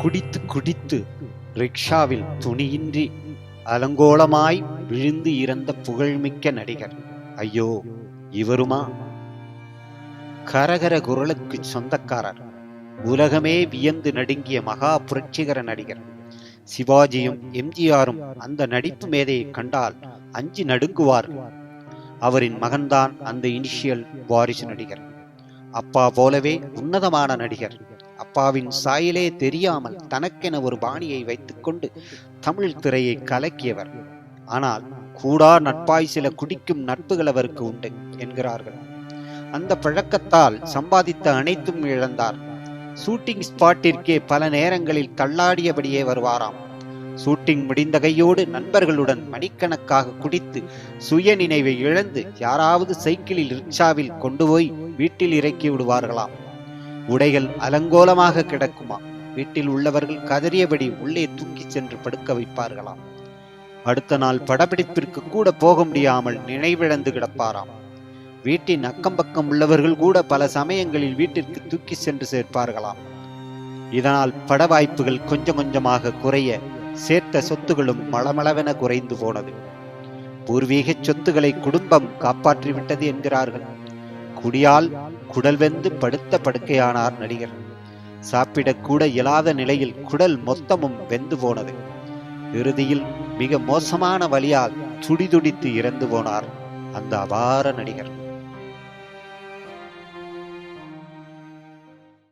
குடித்து குடித்து ரிக்ஷாவில் துணியின்றி அலங்கோலமாய் விழுந்து இறந்த புகழ்மிக்க நடிகர். ஐயோ இவருமா? கரகர குரலுக்கு சொந்தக்காரர். உலகமே வியந்து நடுங்கிய மகா புரட்சிகர நடிகர். சிவாஜியும் எம்ஜிஆரும் அந்த நடிப்பு மேதையை கண்டால் அஞ்சி நடுங்குவார். அவரின் மகன்தான் அந்த இனிஷியல் வாரிசு நடிகர். அப்பா போலவே உன்னதமான நடிகர். அப்பாவின் சாயிலே தெரியாமல் தனக்கென ஒரு பாணியை வைத்துக்கொண்டு தமிழ் திரையை கலக்கியவர். ஆனால் கூடா நட்பாய் சில குடிக்கும் நட்புகள் அவருக்கு உண்டு என்கிறார்கள். அந்த பழக்கத்தால் சம்பாதித்த அனைத்தும் இழந்தார். ஷூட்டிங் ஸ்பாட்டிற்கே பல நேரங்களில் தள்ளாடியபடியே வருவாராம். ஷூட்டிங் முடிந்த கையோடு நண்பர்களுடன் மணிக்கணக்காக குடித்து சுய நினைவை இழந்து யாராவது சைக்கிளில் ரிக்ஷாவில் கொண்டு போய் வீட்டில் இறக்கி விடுவார்களாம். உடைகள் அலங்கோலமாக கிடக்குமா? வீட்டில் உள்ளவர்கள் கதறியபடி உள்ளே தூக்கிச் சென்று படுக்க வைப்பார்களாம். அடுத்த நாள் படப்பிடிப்பிற்கு கூட போக முடியாமல் நினைவிழந்து கிடப்பாராம். வீட்டின் அக்கம் பக்கம் உள்ளவர்கள் கூட பல சமயங்களில் வீட்டிற்கு தூக்கி சென்று சேர்ப்பார்களாம். இதனால் பட வாய்ப்புகள் கொஞ்சம் கொஞ்சமாக குறைய சேர்த்த சொத்துகளும் மளமளவென குறைந்து போனது. பூர்வீக சொத்துக்களை குடும்பம் காப்பாற்றிவிட்டது என்கிறார்கள். குடியால் குடல் வெந்து படுத்த படுக்கையானார் நடிகர். சாப்பிடக்கூட இயலாத நிலையில் குடல் மொத்தமும் வெந்து போனது. இறுதியில் மிக மோசமான வழியால் துடிதுடித்து இறந்து போனார் அந்த அபார நடிகர்.